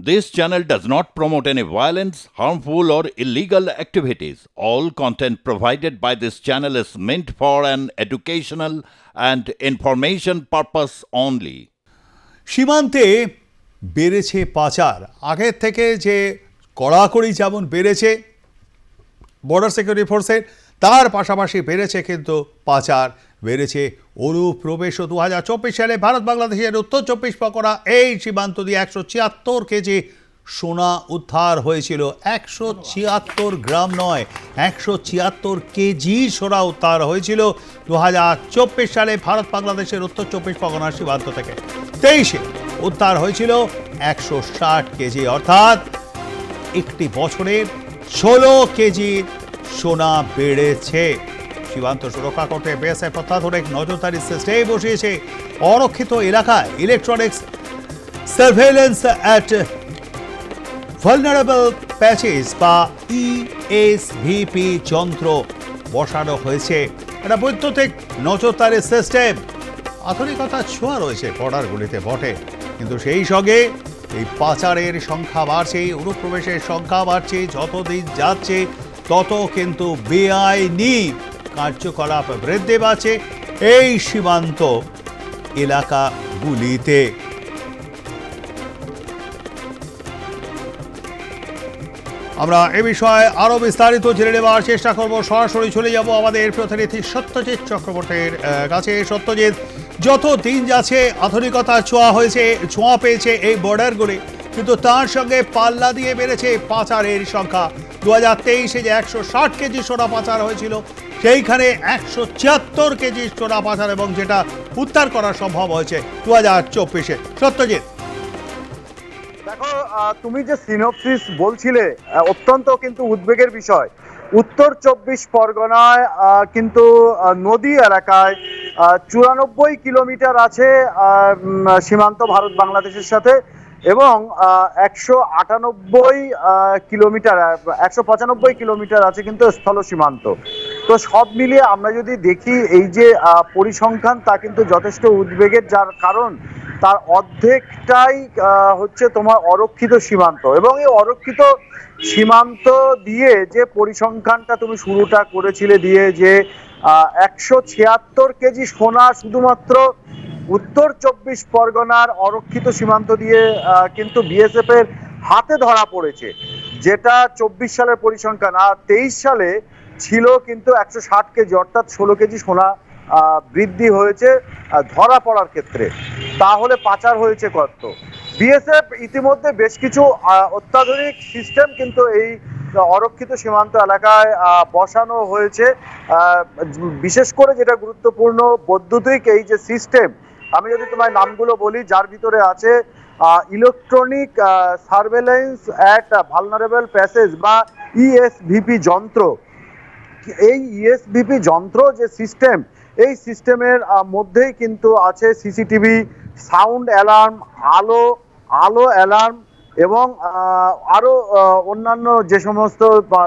This channel does not promote any violence, harmful, or illegal activities. All content provided by this channel is meant for an educational and information purpose only. সীমান্তে বেড়েছে পাচার আগের থেকে যে কড়াকড়ি যেমন বেড়েছে বর্ডার সিকিউরিটি ফোর্সের তার পাশাপাশি বেড়েছে কিন্তু পাচার বেড়েছে। অনুপ্রবেশও দু হাজার চব্বিশ সালে ভারত, বাংলাদেশের উত্তর চব্বিশ পরগনা এই সীমান্ত দিয়ে একশো ছিয়াত্তর কেজি সোনা উদ্ধার হয়েছিল। একশো ছিয়াত্তর গ্রাম নয়, একশো ছিয়াত্তর কেজি সোনা উদ্ধার হয়েছিল দু হাজার চব্বিশ সালে ভারত, বাংলাদেশের উত্তর চব্বিশ পরগনার সীমান্ত থেকে। তেইশে উদ্ধার হয়েছিল একশো ষাট কেজি, অর্থাৎ একটি বছরের ষোলো কেজি সোনা বেড়েছে। সীমান্ত সুরক্ষা করতে বিএসএফ অত্যাধুনিক নজরদারি সিস্টেম বসিয়েছে অরক্ষিত এলাকায় electronics surveillance at vulnerable patches বা E ইএসভিপি যন্ত্র বসানো হয়েছে। এটা বৈদ্যুতিক নজরদারি সিস্টেম আধুনিকতার ছোঁয়া রয়েছে বর্ডারগুলিতে বটে। কিন্তু সেই সঙ্গে এই পাচারের সংখ্যা বাড়ছে, অনুপ্রবেশের সংখ্যা বাড়ছে যত দিন যাচ্ছে, তত কিন্তু বেআইনি কার্যকলাপ বৃদ্ধি পাচ্ছে এই সীমান্ত এলাকাগুলিতে। আমরা এ বিষয়ে আরও বিস্তারিত জেনে নেওয়ার চেষ্টা করব। সরাসরি চলে যাব আমাদের প্রতিনিধি সত্যজিৎ চক্রবর্তীর কাছে। সত্যজিৎ, যত দিন যাচ্ছে আধুনিকতার ছোঁয়া হয়েছে, ছোঁয়া পেয়েছে এই বর্ডারগুলি, কিন্তু তার সঙ্গে পাল্লা দিয়ে বেড়েছে পাচারের সংখ্যা। দু হাজার তেইশে যে একশো ষাট কেজি সোনা পাচার হয়েছিল সেইখানে একশো ছিয়াত্তর কেজি সোনা পাচার এবং যেটা উদ্ধার করা সম্ভব হয়েছে দু হাজার চব্বিশে। সত্যজিৎ। দেখো তুমি যে সিনোপসিস বলছিলে অত্যন্ত কিন্তু উদ্বেগের বিষয়। উত্তর চব্বিশ পরগনায় কিন্তু নদী এলাকায় চুরানব্বই কিলোমিটার আছে সীমান্ত ভারত বাংলাদেশের সাথে, এবং একশো আটানব্বই কিলোমিটার, একশো পঁচানব্বই কিলোমিটার আছে কিন্তু স্থল সীমান্ত। তো সব মিলিয়ে আমরা যদি দেখি এই যে পরিসংখ্যান, তা কিন্তু যথেষ্ট উদ্বেগের, যার কারণ তার অর্ধেকটাই হচ্ছে তোমার অরক্ষিত সীমান্ত। এবং এই অরক্ষিত সীমান্ত দিয়ে যে পরিসংখ্যানটা তুমি শুরুটা করেছিলে দিয়ে যে একশো ছিয়াত্তর কেজি সোনা শুধুমাত্র উত্তর চব্বিশ পরগনার অরক্ষিত সীমান্ত দিয়ে কিন্তু বিএসএফ এর হাতে ধরা পড়েছে, যেটা চব্বিশ সালের পরিসংখ্যান। আর তেইশ সালে ছিল, কিন্তু একশো ষাট কেজি অর্থাৎ ষোলো কেজি সোনা বৃদ্ধি হয়েছে ধরা পড়ার ক্ষেত্রে। তাহলে পাচার হয়েছে কত? বিএসএফ ইতিমধ্যে বেশ কিছু অত্যাধুনিক সিস্টেম কিন্তু এই অরক্ষিত সীমান্ত এলাকায় বসানো হয়েছে। বিশেষ করে যেটা গুরুত্বপূর্ণ, বৈদ্যুতিক এই যে সিস্টেম আমি যদি তোমার নামগুলো বলি, যার ভিতরে আছে electronic surveillance at vulnerable passage বা ইএসভিপি যন্ত্র। এই ইএসবিপি যন্ত্র যে সিস্টেম এই সিস্টেমের মধ্যেই কিন্তু আছে সিসিটিভি সাউন্ড অ্যালার্ম আলো আলো অ্যালার্ম এবং আরও অন্যান্য যে সমস্ত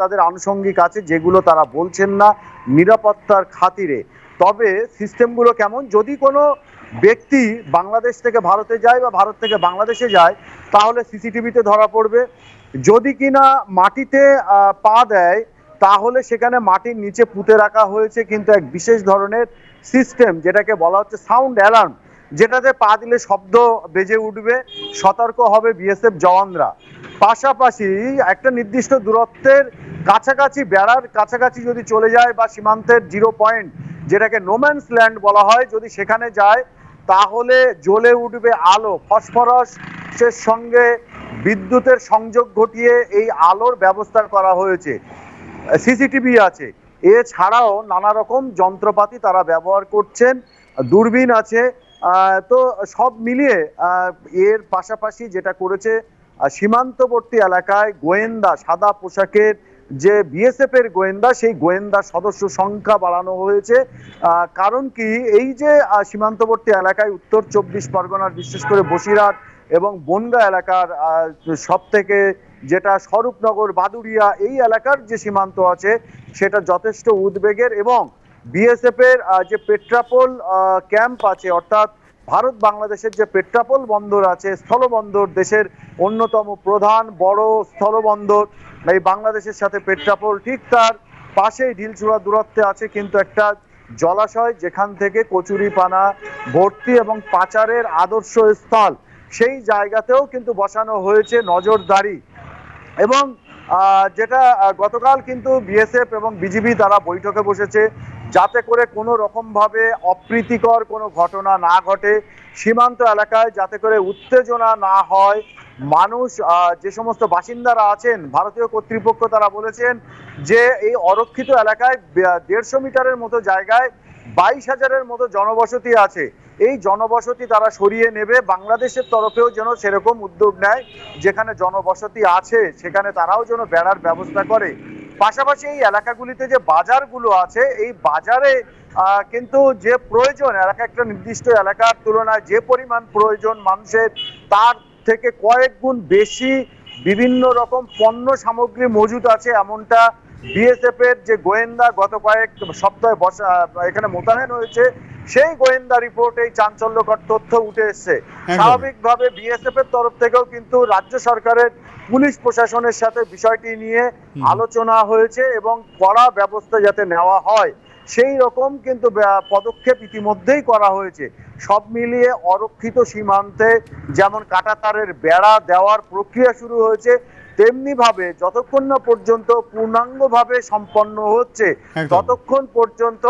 তাদের আনুষঙ্গিক আছে যেগুলো তারা বলছেন না নিরাপত্তার খাতিরে। তবে সিস্টেমগুলো কেমন? যদি কোনো ব্যক্তি বাংলাদেশ থেকে ভারতে যায় বা ভারত থেকে বাংলাদেশে যায়, তাহলে সিসিটিভিতে ধরা পড়বে। যদি কিনা মাটিতে পা দেয় তাহলে সেখানে মাটির নিচে পুঁতে রাখা হয়েছে কিন্তু এক বিশেষ ধরনের সিস্টেম যেটাকে বলা হচ্ছে সাউন্ড অ্যালার্ম যেটাতে পা দিলে শব্দ বেজে উঠবে, সতর্ক হবে বিএসএফ জওয়ানরা। পাশাপাশি একটা নির্দিষ্ট দূরত্বের কাছাকাছি বেড়ার কাছাকাছি যদি চলে যায় বা সীমান্তের জিরো পয়েন্ট যেটাকে নোম্যান্স ল্যান্ড বলা হয়, যদি সেখানে যায়, তাহলে জ্বলে উঠবে আলো, ফসফরাসের সঙ্গে বিদ্যুতের সংযোগ ঘটিয়ে এই আলোর ব্যবস্থা করা হয়েছে। সিসিটিভি আছে। এছাড়াও নানা রকম যন্ত্রপাতি তারা ব্যবহার করছেন, দূরবীন আছে। তো সব মিলিয়ে এর পাশাপাশি যেটা করেছে সীমান্তবর্তী এলাকায় গোয়েন্দা, সাদা পোশাকের যে বিএসএফ এর গোয়েন্দা, সেই গোয়েন্দা সদস্য সংখ্যা বাড়ানো হয়েছে। কারণ কি, এই যে সীমান্তবর্তী এলাকায় উত্তর চব্বিশ পরগনার, বিশেষ করে বসিরহাট এবং বনগা এলাকার সব থেকে যেটা স্বরূপনগর, বাদুড়িয়া এই এলাকার যে সীমান্ত আছে, সেটা যথেষ্ট উদ্বেগের এবং বিএসএফ এর যে পেট্রাপোল ক্যাম্প আছে, অর্থাৎ ভারত বাংলাদেশের যে পেট্রাপোল বন্দর আছে, স্থলবন্দর দেশের অন্যতম প্রধান বড় স্থলবন্দর। এই বাংলাদেশের সাথে পেট্রাপোল ঠিক তার পাশেই ঢিলছুড়া দূরত্বে আছে, কিন্তু একটা জলাশয় যেখান থেকে কচুরিপানা, ভর্তি এবং পাচারের আদর্শ স্থল। সেই জায়গাতেও কিন্তু বসানো হয়েছে নজরদারি। এবং যেটা গতকাল কিন্তু বিএসএফ এবং বিজিবি তারা বৈঠকে বসেছে যাতে করে কোনো রকমভাবে অপ্রীতিকর কোনো ঘটনা না ঘটে সীমান্ত এলাকায়, যাতে করে উত্তেজনা না হয়। মানুষ যে সমস্ত বাসিন্দারা আছেন, ভারতীয় কর্তৃপক্ষ তারা বলেছেন যে এই অরক্ষিত এলাকায় দেড়শো মিটারের মতো জায়গায় বাইশ হাজারের মতো জনবসতি আছে। এই জনবসতি তারা সরিয়ে নেবে, বাংলাদেশের তরফেও যেন সেরকম উদ্যোগ নেয়, যেখানে জনবসতি আছে, সেখানে তারাও যেন বেড়ার ব্যবস্থা করে। পাশাপাশি এই এলাকাগুলিতে যে বাজারগুলো আছে, এই বাজারে কিন্তু যে প্রয়োজন এলাকা একটা নির্দিষ্ট এলাকার তুলনায় যে পরিমাণ প্রয়োজন মানুষের, তার থেকে কয়েক গুণ বেশি বিভিন্ন রকম পণ্য সামগ্রী মজুদ আছে এমনটা বিএসএফ এর যে গোয়েন্দা গত কয়েক সপ্তাহে বসা, এখানে মোতায়েন হয়েছে। সেই গোয়েন্দা রিপোর্ট এই চাঞ্চল্যকর তথ্য উঠে এসছে। স্বাভাবিকভাবে বিএসএফ এর তরফ থেকেও কিন্তু রাজ্য সরকারের পুলিশ প্রশাসনের সাথে বিষয়টি নিয়ে আলোচনা হয়েছে এবং কড়া ব্যবস্থা যাতে নেওয়া হয় সেই রকম কিন্তু পদক্ষেপ ইতিমধ্যেই করা হয়েছে। সব মিলিয়ে অরক্ষিত সীমান্তে যেমন কাটাতারের বেড়া দেওয়ার প্রক্রিয়া শুরু হয়েছে তেমনি ভাবে যতক্ষণ না পর্যন্ত পূর্ণাঙ্গভাবে সম্পন্ন হচ্ছে ততক্ষণ পর্যন্ত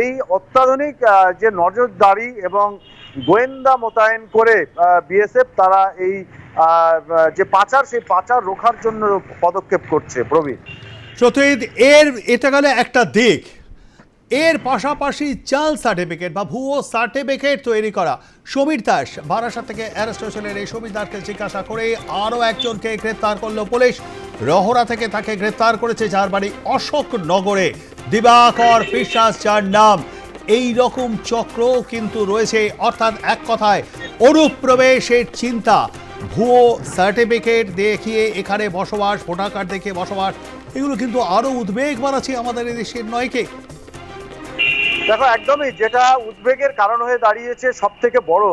এই অত্যাধুনিক যে নজরদারি এবং গোয়েন্দা মোতায়েন করে বিএসএফ তারা এই যে পাচার, সেই পাচার রোখার জন্য পদক্ষেপ করছে প্রবীণ সত্যি এর, এটা গেলে একটা দিক। এর পাশাপাশি চাল সার্টিফিকেট বা ভুয়ো সার্টিফিকেট তৈরি করা। সমীর দাস, বারাসাত থেকে অ্যারেস্ট হয়েছিলেন এই সমীর দাসকে জিজ্ঞাসা করে আরও একজনকে গ্রেপ্তার করল পুলিশ। রহরা থেকে তাকে গ্রেপ্তার করেছে যার বাড়ি অশোকনগরে। দিবাকর বিশ্বাস, যার নাম। এই রকম চক্র কিন্তু রয়েছে। অর্থাৎ এক কথায়, অনুপ্রবেশের চিন্তা। ভুয়ো সার্টিফিকেট দেখিয়ে এখানে বসবাস, ভোটার কার্ড দেখিয়ে বসবাস, এগুলো কিন্তু আরও উদ্বেগ বাড়াচ্ছে আমাদের দেশের নয় কে দেখো, একদমই যেটা উদ্বেগের কারণ হয়ে দাঁড়িয়েছে সব থেকে বড়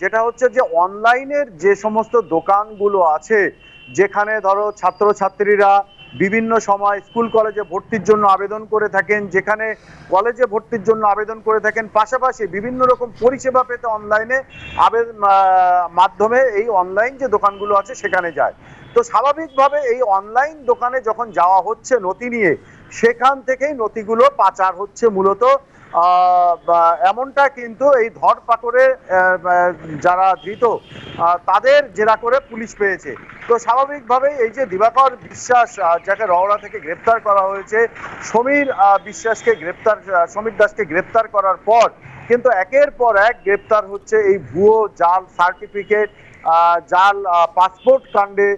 যেটা হচ্ছে যে অনলাইনের যে সমস্ত দোকানগুলো আছে, যেখানে ধরো ছাত্রছাত্রীরা বিভিন্ন সময় স্কুল কলেজে ভর্তির জন্য আবেদন করে থাকেন, যেখানে কলেজে ভর্তির জন্য আবেদন করে থাকেন, পাশাপাশি বিভিন্ন রকম পরিষেবা পেতে অনলাইনে আবেদন মাধ্যমে এই অনলাইন যে দোকানগুলো আছে সেখানে যায়। তো স্বাভাবিকভাবে এই অনলাইন দোকানে যখন যাওয়া হচ্ছে নথি নিয়ে সেখান থেকেই নথিগুলো পাচার হচ্ছে মূলত। এমনটা কিন্তু এই ধরপাকড়ে যারা ধৃত তাদের জেরা করে পুলিশ পেয়েছে। তো স্বাভাবিকভাবেই এই যে দিবাকর বিশ্বাস যাকে রওড়া থেকে গ্রেপ্তার করা হয়েছে, সমীর বিশ্বাসকে গ্রেপ্তার সমীর দাসকে গ্রেপ্তার করার পর কিন্তু একের পর এক গ্রেপ্তার হচ্ছে এই ভুয়ো জাল সার্টিফিকেট জাল পাসপোর্ট কাণ্ডে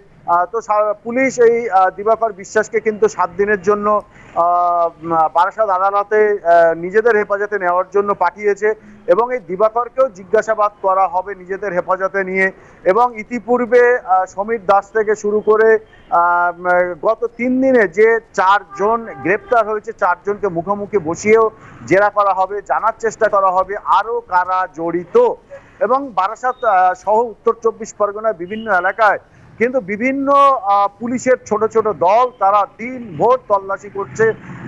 তো পুলিশ এই দিবাকর বিশ্বাসকে কিন্তু সাত দিনের জন্য বারাসাত আদালতে নিজেদের হেফাজতে নেওয়ার জন্য পাঠিয়েছে এবং এই দিবাকরকেও জিজ্ঞাসাবাদ করা হবে নিজেদের হেফাজতে নিয়ে এবং ইতিপূর্বে সমীর দাস থেকে শুরু করে গত তিন দিনে যে চারজন গ্রেপ্তার হয়েছে, চারজনকে মুখোমুখি বসিয়েও জেরা করা হবে, জানার চেষ্টা করা হবে, আরও কারা জড়িত? এবং বারাসাত সহ উত্তর চব্বিশ পরগনার বিভিন্ন এলাকায় কিন্তু বিভিন্ন পুলিশের ছোট ছোট দল তারা দিন ভোর তল্লাশি করছে।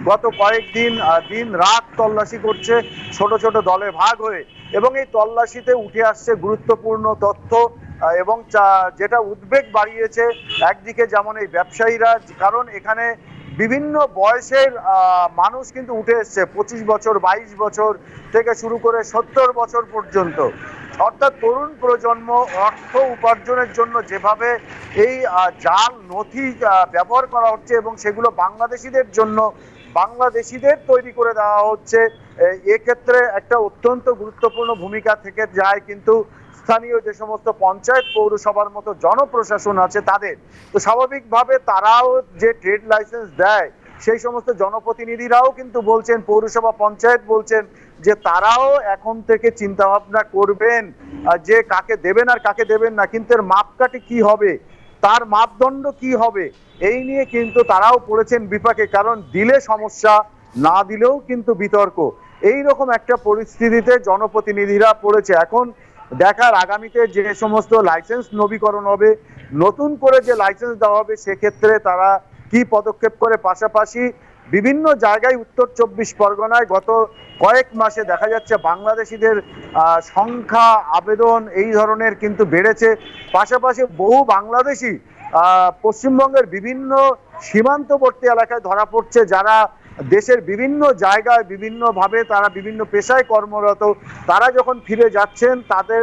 গত কয়েকদিন দিন রাত তল্লাশি করছে ছোট ছোট দলে ভাগ হয়ে। এবং এই তল্লাশিতে উঠে আসছে গুরুত্বপূর্ণ তথ্য এবং যেটা উদ্বেগ বাড়িয়েছে একদিকে যেমন এই ব্যবসায়ীরা, কারণ এখানে বিভিন্ন বয়সের মানুষ কিন্তু উঠে এসছে, পঁচিশ বছর, বাইশ বছর থেকে শুরু করে সত্তর বছর পর্যন্ত। অর্থাৎ তরুণ প্রজন্ম অর্থ উপার্জনের জন্য যেভাবে এই জাল, নথি ব্যবহার করা হচ্ছে এবং সেগুলো বাংলাদেশিদের জন্য বাংলাদেশিদের তৈরি করে দেওয়া হচ্ছে এক্ষেত্রে একটা অত্যন্ত গুরুত্বপূর্ণ ভূমিকা থেকে যায় কিন্তু স্থানীয় যে সমস্ত পঞ্চায়েত পৌরসভার মতো জনপ্রশাসন আছে তাদের। তো স্বাভাবিকভাবে তারাও যে ট্রেড লাইসেন্স দেয়, সেই সমস্ত জনপ্রতিনিধিরাও কিন্তু বলছেন, পৌরসভা পঞ্চায়েত বলছেন যে তারাও এখন থেকে চিন্তা ভাবনা করবেন যে কাকে দেবেন আর কাকে দেবেন না, কিন্তু এর মাপকাঠি কি হবে, তার মাপদণ্ড কি হবে, এই নিয়ে কিন্তু তারাও পড়েছেন বিপাকে, কারণ দিলে সমস্যা, না দিলেও কিন্তু বিতর্ক। এই রকম একটা পরিস্থিতিতে জনপ্রতিনিধিরা পড়েছে। এখন দেখার আগামীতে যে সমস্ত লাইসেন্স নবীকরণ হবে, নতুন করে যে লাইসেন্স দেওয়া হবে, সেক্ষেত্রে তারা কি পদক্ষেপ করে? পাশাপাশি বিভিন্ন জায়গায় উত্তর চব্বিশ পরগনায় গত কয়েক মাসে দেখা যাচ্ছে বাংলাদেশিদের সংখ্যা, আবেদন এই ধরনের কিন্তু বেড়েছে। পাশাপাশি বহু বাংলাদেশি পশ্চিমবঙ্গের বিভিন্ন সীমান্তবর্তী এলাকায় ধরা পড়ছে যারা দেশের বিভিন্ন জায়গায় বিভিন্নভাবে তারা বিভিন্ন পেশায় কর্মরত, তারা যখন ফিরে যাচ্ছেন তাদের,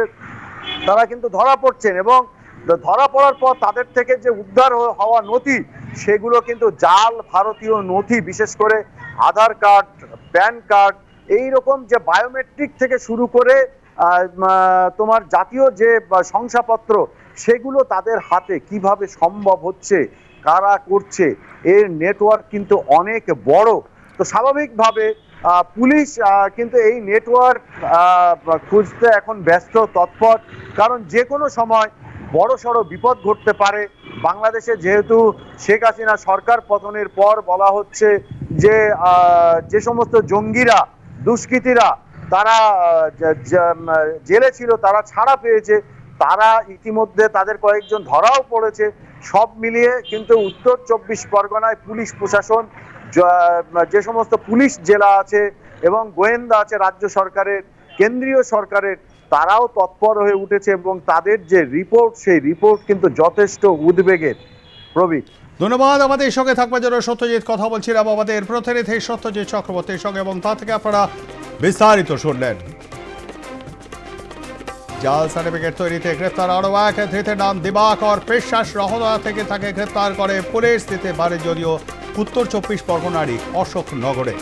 তারা কিন্তু ধরা পড়ছেন এবং ধরা পড়ার পর তাদের থেকে যে উদ্ধার হওয়া নথি সেগুলো কিন্তু জাল, ভারতীয় নথি, বিশেষ করে আধার কার্ড, প্যান কার্ড এই রকম যে বায়োমেট্রিক থেকে শুরু করে তোমার জাতীয় যে শংসাপত্র, সেগুলো তাদের হাতে কীভাবে সম্ভব হচ্ছে, কারা করছে, এর নেটওয়ার্ক কিন্তু অনেক বড়। তো স্বাভাবিকভাবে পুলিশ কিন্তু এই নেটওয়ার্ক খুঁজতে এখন ব্যস্ত, তৎপর। কারণ যে কোনো সময় বড় সড়ো বিপদ ঘটতে পারে। বাংলাদেশে যেহেতু শেখ হাসিনা সরকার পতনের পর বলা হচ্ছে যে যে সমস্ত জঙ্গিরা, দুষ্কৃতীরা তারা জেলে ছিল, তারা ছাড়া পেয়েছে। তারা ইতিমধ্যে তাদের কয়েকজন ধরাও পড়েছে। সব মিলিয়ে কিন্তু উত্তর চব্বিশ পরগনায় পুলিশ প্রশাসন যে সমস্ত পুলিশ জেলা আছে এবং গোয়েন্দা আছে রাজ্য সরকারের, কেন্দ্রীয় সরকারের তারাও তৎপর হয়ে উঠেছে এবং তাদের যে রিপোর্ট সেই রিপোর্ট কিন্তু যথেষ্ট উদ্বেগের প্রবীর ধন্যবাদ, আমাদের সঙ্গে থাকবার জন্য সত্যজিৎ কথা বলছিলাম আমাদের প্রতিনিধি সত্যজিৎ চক্রবর্তীর সঙ্গে এবং তা থেকে আপনারা বিস্তারিত শুনলেন। জাল সার্টিফিকেট তৈরিতে গ্রেপ্তার আরও এক ধৃতের নাম দিবাকর পেশাস রহদা থেকে তাকে গ্রেপ্তার করে পুলিশ দিতে পারে যদিও উত্তর চব্বিশ পরগনারই অশোকনগরে।